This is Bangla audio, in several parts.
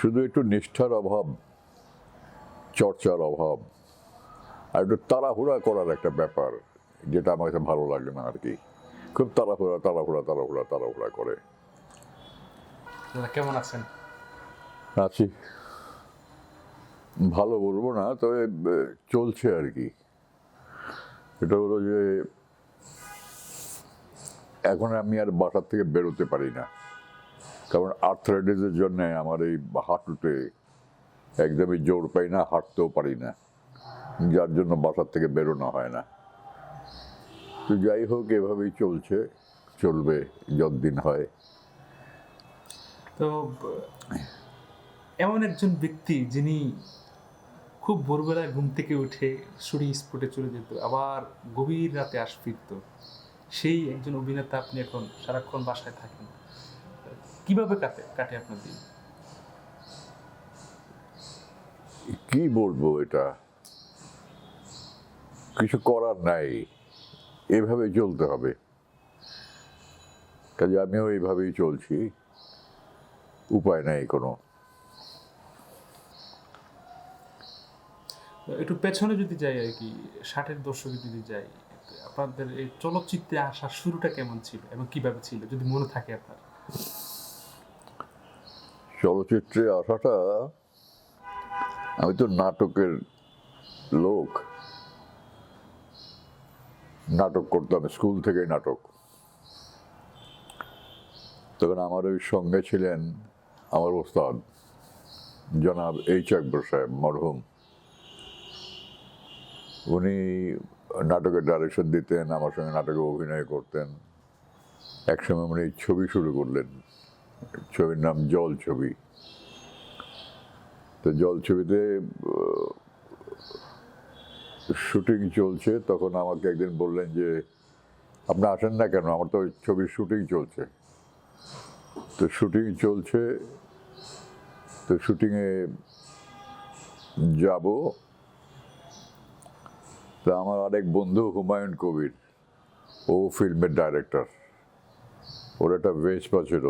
শুধু একটু নিষ্ঠার অভাব চর্চার অভাব আর একটু তাড়াহুড়া করার একটা ব্যাপার যেটা আমার কাছে ভালো লাগে না আর কি খুব তাড়াহুড়া তাড়াহুড়া তাড়াহুড়া তাড়াহুড়া করে। কেমন আছেন? আছি। ভালো বলব না তবে চলছে আর কি এটা হলো যে এখন আমি আর বাসার থেকে বেরোতে পারি না। কারণ আর্থ্রাইটিসের জন্য আমার এই হাঁটুতে একদমই জোর পাই না, হাঁটতেও পারি না। যার জন্য বাসার থেকে বেরোনো হয় না। তো যাই হোক, এভাবেই চলছে, চলবে, যতদিন হয়। তো, এমন একজন ব্যক্তি যিনি খুব ভোরবেলায় ঘুম থেকে উঠে শুটিং স্পটে চলে যেত, আবার গভীর রাতে আস ফিরত সেই একজন অভিনেতা আপনি এখন সারাক্ষণ বাসায় থাকেন। কীভাবে কাটে কাটে আপনার দিন? কি বলব এটা? কিছু করার নাই। এভাবে চলতে হবে। কাজে আমিও এইভাবেই চলছি। উপায় নাই কোনো। একটু পেছনে যদি যাই আর কি ষাটের দশকে যদি যাই আপনাদের এই চলচ্চিত্রে আসার শুরুটা কেমন ছিল এবং কীভাবে ছিল যদি মনে থাকে আপনার? চলচ্চিত্রে আসাটা আমি তো নাটকের লোক। নাটক করতাম, স্কুল থেকে নাটক। তখন আমার ওই সঙ্গে ছিলেন আমার ওস্তাদ, জনাব এইচ আকবর সাহেব মরহুম। উনি নাটকের ডাইরেকশন দিতেন, আমার সঙ্গে নাটকে অভিনয় করতেন। একসময় উনি ছবি শুরু করলেন। ছবির নাম জল ছবি। তো জল ছবিতে শুটিং চলছে, তখন আমাকে একদিন বললেন যে, আপনি আসেন না কেন? আমার তো ছবির শুটিং চলছে। তো শুটিং চলছে, তো শুটিংয়ে যাব। তো আমার আরেক বন্ধু হুমায়ুন কবির, ও ফিল্মের ডাইরেক্টর ওর একটা ভেসপা ছিল।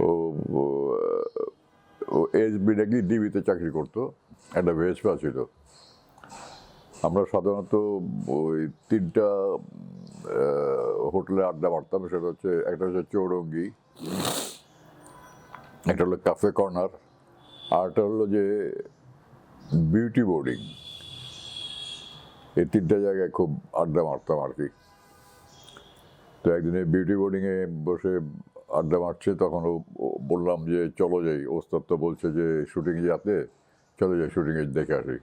ও, ও- এসবি নাকি ডিবিতে চাকরি করতো, একটা ভেসপা ছিল। আমরা সাধারণত ওই তিনটা হোটেলে আড্ডা মারতাম, সেটা হচ্ছে, একটা হচ্ছে চৌরঙ্গি, একটা হলো কাফে কর্নার আর একটা হলো যে বিউটি বোর্ডিং এই তিনটা জায়গায় খুব আড্ডা মারতাম আর কি। তো একদিন বিউটি বোর্ডিংয়ে বসে আড্ডা মারছে, তখন ও বললাম যে, চলো যাই। ওস্তাদ তো বলছে যে শুটিংয়ে যাতে চলো যাই শুটিংয়ে দেখে আসি।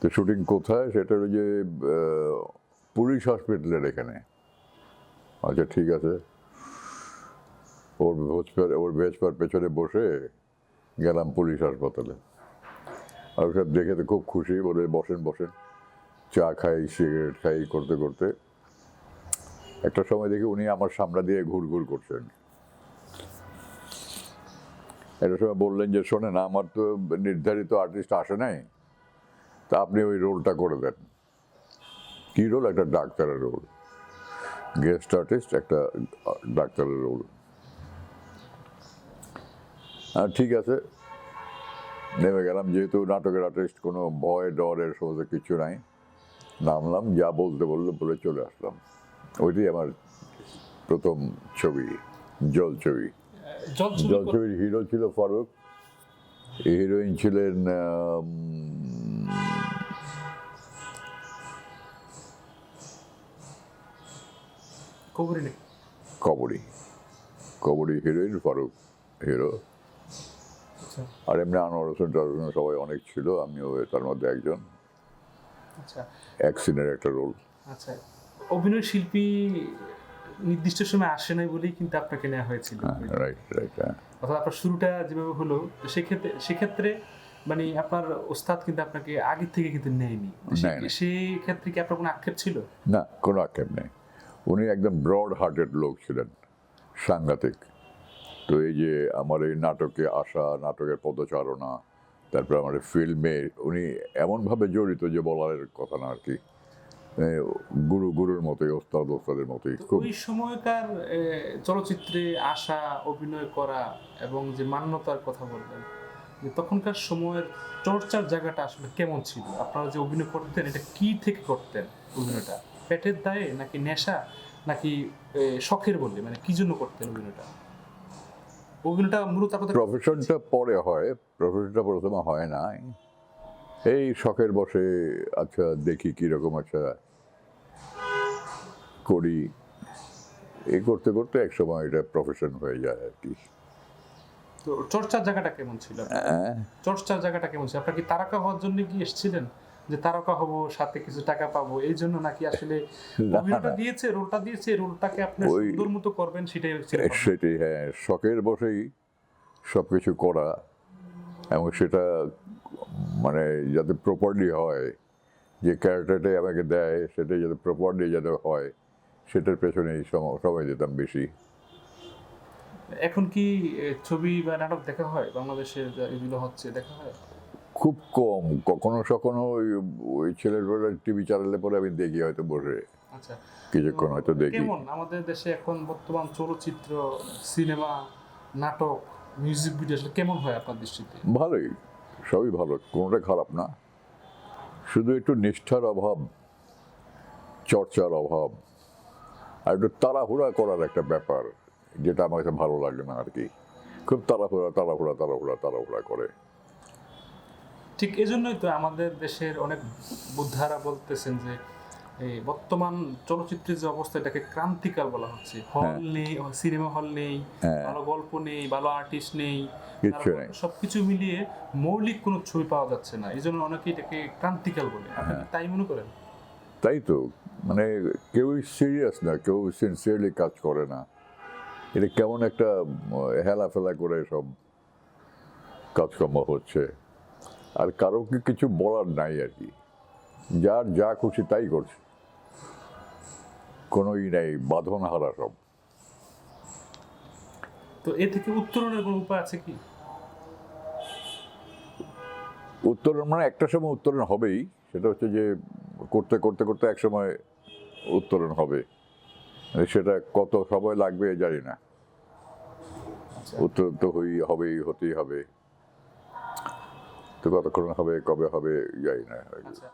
তো শুটিং কোথায়? সেটা ওই যে পুলিশ হসপিটালের এখানে। আচ্ছা ঠিক আছে। ওর ভোজপার, ওর ভেজপার পেছনে বসে গেলাম পুলিশ হাসপাতালে। আর সব দেখে তো খুব খুশি, বলে বসেন বসেন। চা খাই, সিগারেট খাই, করতে করতে। একটা সময় দেখি উনি আমার সামনে দিয়ে ঘুরঘুর করছেন। একটা সময় বললেন যে, শোনেন, আমার তো নির্ধারিত আর্টিস্ট আসে নাই, তা আপনি ওই রোলটা করে দেন। কী রোল একটা ডাক্তারের রোল গেস্ট আর্টিস্ট একটা ডাক্তারের রোল ঠিক আছে। নেমে গেলাম, যেহেতু নাটকের আর্টিস্ট কোনো ভয় ডরের সমস্ত কিছু নাই, নামলাম, যা বলতে বলল, বলে চলে আসলাম। ওইটাই আমার প্রথম ছবি জল ছবি। জল ছবির হিরো ছিল ফারুক। হিরোইন ছিলেন কবরী কবরী। হিরোইন ফারুক হিরো আচ্ছা। আর এমনি আনোয়ার হোসেন টানোয়ার সবাই অনেক ছিল আমিও তার মধ্যে একজন। আচ্ছা। এক সিনের একটা রোল আচ্ছা। অভিনয় শিল্পী নির্দিষ্ট সময় আসে নাই বলেই কিন্তু আপনাকে নেওয়া হয়েছিল। রাইট রাইট হ্যাঁ। অর্থাৎ আপনার শুরুটা যেভাবে হলো সেক্ষেত্রে সেক্ষেত্রে মানে আপনার ওস্তাদ কিন্তু আপনাকে আগে থেকে কিন্তু নেয়নি। সেই ক্ষেত্রে কি আপনার কোনো আক্ষেপ ছিল? না কোনো আক্ষেপ নেই। উনি একদম ব্রড হার্টেড লোক ছিলেন সাংঘাতিক। তো এই যে আমার এই নাটকে আসা নাটকের পদচারণা তারপর আমার ফিল্মে উনি এমনভাবে জড়িত যে বলার কথা না আর কি। গুরু গুরুর মতোই ওস্তাদ ওস্তাদের মতোই ওই সময়কার চলচ্চিত্রে আসা অভিনয় করা এবং যে মান্যতার কথা বললেন যে তখনকার সময়ের চর্চার জায়গাটা আসলে কেমন ছিল? আপনারা যে অভিনয় করতেন এটা কি থেকে করতেন অভিনয়টা? পেটের দায়ে নাকি নেশা নাকি শখের বলে? মানে কি জন্য করতেন অভিনয়টা? অভিনয়টা মূলত আপনাদের প্রফেশনটা পরে হয় প্রফেশনটা প্রথমে হয় না এই শখের বসে আচ্ছা দেখি কীরকম আচ্ছা করি। এই করতে করতে এক সময় এটা প্রফেশন হয়ে যায় আর কি। তো চর্চার জায়গাটা কেমন ছিল? হ্যাঁ, চর্চার জায়গাটা কেমন ছিল? আপনার কি তারকা হওয়ার জন্য কি এসেছিলেন? যে তারকা হব সাথে কিছু টাকা পাবো এই জন্য নাকি আসলে অভিনয়টা দিয়েছে রোলটা দিয়েছে রোলটাকে আপনি সুন্দর মতো করবেন সেটাই সেটাই হ্যাঁ শখের বসেই সব কিছু করা। এবং সেটা মানে যাতে প্রপারলি হয় যে ক্যারেক্টারটাই আমাকে দেয় সেটাই যাতে প্রপারলি যাতে হয় সেটার পেছনেই সম- সময় দিতাম বেশি। এখন কি ছবি বা নাটক দেখা হয়? বাংলাদেশের এগুলো হচ্ছে দেখা হয়? খুব কম। কখনো সখনো ওই ওই ছেলের বেলা টিভি চ্যানেলে পরে আমি দেখি হয়তো বসে। আচ্ছা। কিছুক্ষণ হয়তো দেখি। কেমন? আমাদের দেশে এখন বর্তমান চলচ্চিত্র সিনেমা নাটক মিউজিক ভিডিও আসলে কেমন হয় আপনার দৃষ্টিতে? ভালোই। সবই ভালো। কোনোটা খারাপ না। শুধু একটু নিষ্ঠার অভাব, চর্চার অভাব, আর একটু তাড়াহুড়া করার একটা ব্যাপার, যেটা আমার কাছে ভালো লাগে না আর কি। খুব তাড়াহুড়া তাড়াহুড়া তাড়াহুড়া তাড়াহুড়া করে। ঠিক এজন্যই তো আমাদের দেশের অনেক বুদ্ধারা বলতেছেন যে এই বর্তমান চলচ্চিত্রের যে অবস্থা এটাকে ক্রান্তিকাল বলা হচ্ছে। হল নেই সিনেমা হল নেই হ্যাঁ। ভালো গল্প নেই ভালো আর্টিস্ট নেই। সবকিছু মিলিয়ে মৌলিক কোনো ছবি পাওয়া যাচ্ছে না। এই জন্য অনেকে এটাকে ক্রান্তিকাল বলে। আপনি হ্যাঁ। তাই মনে করেন? তাই তো। মানে কেউই সিরিয়াস না কেউ সিনসিয়ারলি কাজ করে না। এটা কেমন একটা হেলাফেলা করে সব কাজকর্ম হচ্ছে। আর কারোকে কিছু বলার নাই আর কি। যার যা খুশি তাই করছে। কোনো ই নাই বাঁধন হারা সব। তো এ থেকে উত্তরণের কোনো উপায় আছে কি? উত্তরণ মানে একটা সময় উত্তরণ হবেই সেটা হচ্ছে যে করতে করতে করতে এক সময় উত্তরণ হবে। সেটা কত সময় লাগবে জানি না। আচ্ছা। উত্তরণ তো হই হবেই হতেই হবে। তো কতক্ষণ হবে কবে হবে জানি না। আচ্ছা।